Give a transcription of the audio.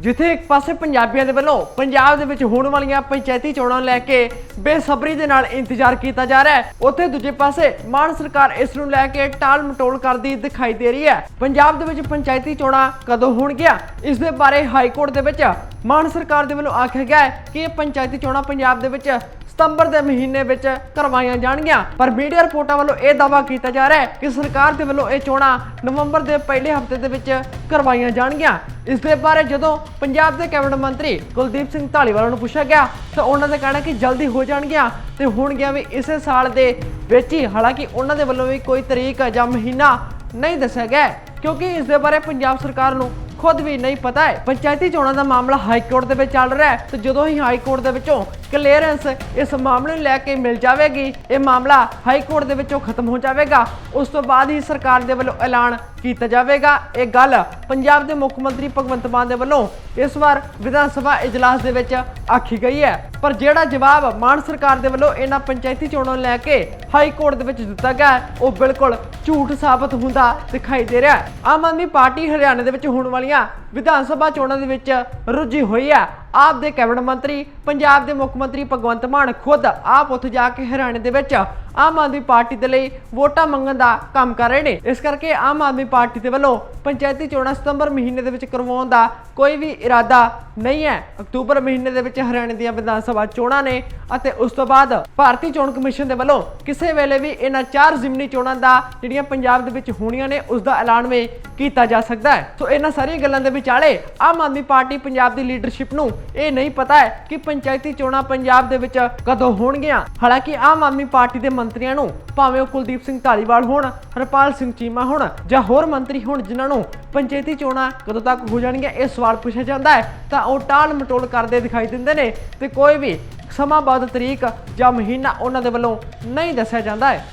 ਜਿੱਥੇ ਇੱਕ ਪਾਸੇ ਪੰਜਾਬੀਆਂ ਦੇ ਵੱਲੋਂ ਪੰਜਾਬ ਦੇ ਵਿੱਚ ਹੋਣ ਵਾਲੀਆਂ ਪੰਚਾਇਤੀ ਚੋਣਾਂ ਨੂੰ ਲੈ ਕੇ ਬੇਸਬਰੀ ਦੇ ਨਾਲ ਇੰਤਜ਼ਾਰ ਕੀਤਾ ਜਾ ਰਿਹਾ ਹੈ। ਉੱਥੇ ਦੂਜੇ ਪਾਸੇ ਮਾਨ ਸਰਕਾਰ ਇਸ ਨੂੰ ਲੈ ਕੇ ਟਾਲ ਮਟੋਲ ਕਰਦੀ ਦਿਖਾਈ ਦੇ ਰਹੀ ਹੈ। ਪੰਜਾਬ ਦੇ ਵਿੱਚ ਪੰਚਾਇਤੀ ਚੋਣਾਂ ਕਦੋਂ ਹੋਣਗੀਆਂ, ਇਸ ਦੇ ਬਾਰੇ ਹਾਈ ਕੋਰਟ ਦੇ ਵਿੱਚ ਮਾਨ ਸਰਕਾਰ ਦੇ ਵੱਲੋਂ ਆਖਿਆ ਗਿਆ ਹੈ ਕਿ ਇਹ ਪੰਚਾਇਤੀ ਚੋਣਾਂ ਪੰਜਾਬ ਦੇ ਵਿੱਚ ਸਤੰਬਰ ਦੇ ਮਹੀਨੇ ਵਿੱਚ ਕਰਵਾਈਆਂ ਜਾਣਗੀਆਂ। ਪਰ ਮੀਡੀਆ ਰਿਪੋਰਟਾਂ ਵੱਲੋਂ ਇਹ ਦਾਅਵਾ ਕੀਤਾ ਜਾ ਰਿਹਾ ਹੈ ਕਿ ਸਰਕਾਰ ਦੇ ਵੱਲੋਂ ਇਹ ਚੋਣਾਂ ਨਵੰਬਰ ਦੇ ਪਹਿਲੇ ਹਫ਼ਤੇ ਦੇ ਵਿੱਚ ਕਰਵਾਈਆਂ ਜਾਣਗੀਆਂ। ਇਸ ਦੇ ਬਾਰੇ ਜਦੋਂ ਪੰਜਾਬ ਦੇ ਕੈਬਨਿਟ ਮੰਤਰੀ ਕੁਲਦੀਪ ਸਿੰਘ ਢਾਲੀਵਾਲ ਨੂੰ ਪੁੱਛਿਆ ਗਿਆ, ਤਾਂ ਉਹਨਾਂ ਦਾ ਕਹਿਣਾ ਕਿ ਜਲਦੀ ਹੋ ਜਾਣਗੀਆਂ ਤੇ ਹੋਣਗੀਆਂ ਵੀ ਇਸੇ ਸਾਲ ਦੇ ਵਿੱਚ ਹੀ। ਹਾਲਾਂਕਿ ਉਹਨਾਂ ਦੇ ਵੱਲੋਂ ਵੀ ਕੋਈ ਤਰੀਕ ਜਾਂ ਮਹੀਨਾ ਨਹੀਂ ਦੱਸਿਆ ਗਿਆ ਕਿਉਂਕਿ ਇਸ ਦੇ ਬਾਰੇ ਪੰਜਾਬ ਸਰਕਾਰ ਨੂੰ ਖੁਦ ਵੀ ਨਹੀਂ ਪਤਾ ਹੈ। ਪੰਚਾਇਤੀ ਚੋਣਾਂ ਦਾ ਮਾਮਲਾ ਹਾਈ ਕੋਰਟ ਦੇ ਵਿੱਚ ਚੱਲ ਰਿਹਾ ਹੈ ਤੇ ਜਦੋਂ ਹੀ ਹਾਈ ਕੋਰਟ ਦੇ ਵਿੱਚੋਂ ਕਲੀਅਰੈਂਸ ਇਸ ਮਾਮਲੇ ਨੂੰ ਲੈ ਕੇ ਮਿਲ ਜਾਵੇਗੀ ਇਹ ਮਾਮਲਾ ਹਾਈ ਕੋਰਟ ਦੇ ਵਿੱਚੋਂ ਖਤਮ ਹੋ ਜਾਵੇਗਾ। ਉਸ ਤੋਂ ਬਾਅਦ ਹੀ ਸਰਕਾਰ ਦੇ ਵੱਲੋਂ ਐਲਾਨ ਕੀਤਾ ਜਾਵੇਗਾ। ਇਹ ਗੱਲ ਪੰਜਾਬ ਦੇ ਮੁੱਖ ਮੰਤਰੀ ਭਗਵੰਤ ਮਾਨ ਦੇ ਵੱਲੋਂ ਇਸ ਵਾਰ ਵਿਧਾਨ ਸਭਾ ਇਜਲਾਸ ਦੇ ਵਿੱਚ ਆਖੀ ਗਈ ਹੈ। ਪਰ ਜਿਹੜਾ ਜਵਾਬ ਮਾਨ ਸਰਕਾਰ ਦੇ ਵੱਲੋਂ ਇਹਨਾਂ ਪੰਚਾਇਤੀ ਚੋਣਾਂ ਨੂੰ ਲੈ ਕੇ ਹਾਈ ਕੋਰਟ ਦੇ ਵਿੱਚ ਦਿੱਤਾ ਗਿਆ ਹੈ, ਉਹ ਬਿਲਕੁਲ ਝੂਠ ਸਾਬਤ ਹੁੰਦਾ ਦਿਖਾਈ ਦੇ ਰਿਹਾ ਹੈ। ਆਮ ਆਦਮੀ ਪਾਰਟੀ ਹਰਿਆਣਾ ਦੇ ਵਿੱਚ ਹੋਣ ਵਾਲੀਆਂ ਵਿਧਾਨ ਸਭਾ ਚੋਣਾਂ ਦੇ ਵਿੱਚ ਰੁੱਝੀ ਹੋਈ ਹੈ ਆਪ ਦੇ ਕੈਬਨਿਟ ਮੰਤਰੀ, ਪੰਜਾਬ ਦੇ ਮੁੱਖ ਮੰਤਰੀ ਭਗਵੰਤ ਮਾਨ ਖੁਦ ਆਪ ਉੱਥੇ ਜਾ ਕੇ ਹਰਿਆਣੇ ਦੇ ਵਿੱਚ ਆਮ ਆਦਮੀ ਪਾਰਟੀ ਦੇ ਲਈ ਵੋਟਾਂ ਮੰਗਣ ਦਾ ਕੰਮ ਕਰ ਰਹੇ ਨੇ। ਇਸ ਕਰਕੇ ਆਮ ਆਦਮੀ ਪਾਰਟੀ ਦੇ ਵੱਲੋਂ ਪੰਚਾਇਤੀ ਚੋਣਾਂ ਸਤੰਬਰ ਮਹੀਨੇ ਦੇ ਵਿੱਚ ਕਰਵਾਉਣ ਦਾ ਕੋਈ ਵੀ ਇਰਾਦਾ ਨਹੀਂ ਹੈ। ਅਕਤੂਬਰ ਮਹੀਨੇ ਦੇ ਵਿੱਚ ਹਰਿਆਣੇ ਦੀਆਂ ਵਿਧਾਨ ਸਭਾ ਚੋਣਾਂ ਨੇ ਅਤੇ ਉਸ ਤੋਂ ਬਾਅਦ ਭਾਰਤੀ ਚੋਣ ਕਮਿਸ਼ਨ ਦੇ ਵੱਲੋਂ ਕਿਸੇ ਵੇਲੇ ਵੀ ਇਹਨਾਂ ਚਾਰ ਜ਼ਿਮਨੀ ਚੋਣਾਂ ਦਾ ਜਿਹੜੀਆਂ ਪੰਜਾਬ ਦੇ ਵਿੱਚ ਹੋਣੀਆਂ ਨੇ, ਉਸ ਦਾ ਐਲਾਨ ਵੀ ਕੀਤਾ ਜਾ ਸਕਦਾ ਹੈ। ਸੋ ਇਹਨਾਂ ਸਾਰੀਆਂ ਗੱਲਾਂ ਦੇ ਵਿਚਾਲੇ ਆਮ ਆਦਮੀ ਪਾਰਟੀ ਪੰਜਾਬ ਦੀ ਲੀਡਰਸ਼ਿਪ ਨੂੰ ਇਹ ਨਹੀਂ ਪਤਾ ਹੈ ਕਿ ਪੰਚਾਇਤੀ ਚੋਣਾਂ ਪੰਜਾਬ ਦੇ ਵਿੱਚ ਕਦੋਂ ਹੋਣਗੀਆਂ। ਹਾਲਾਂਕਿ ਆਮ ਆਦਮੀ ਪਾਰਟੀ ਦੇ ਮੰਤਰੀਆਂ ਨੂੰ ਭਾਵੇਂ ਉਹ ਕੁਲਦੀਪ ਸਿੰਘ ਧਾਲੀਵਾਲ ਹੋਣ, ਹਰਪਾਲ ਸਿੰਘ ਚੀਮਾ ਹੋਣ ਜਾਂ ਹੋਰ ਮੰਤਰੀ ਹੋਣ ਜਿਨ੍ਹਾਂ ਨੂੰ ਪੰਚਾਇਤੀ ਚੋਣਾਂ ਕਦੋਂ ਤੱਕ ਹੋ ਜਾਣਗੀਆਂ, ਇਹ ਸਵਾਲ ਪੁੱਛਿਆ ਜਾਂਦਾ ਹੈ। ਤਾਂ ਉਹ ਟਾਲ ਮਟੋਲ ਕਰਦੇ ਦਿਖਾਈ ਦਿੰਦੇ ਨੇ ਤੇ ਕੋਈ ਵੀ ਸਮਾਂ ਬਾਅਦ ਤਰੀਕ ਜਾਂ ਮਹੀਨਾ ਉਹਨਾਂ ਦੇ ਵੱਲੋਂ ਨਹੀਂ ਦੱਸਿਆ ਜਾਂਦਾ ਹੈ।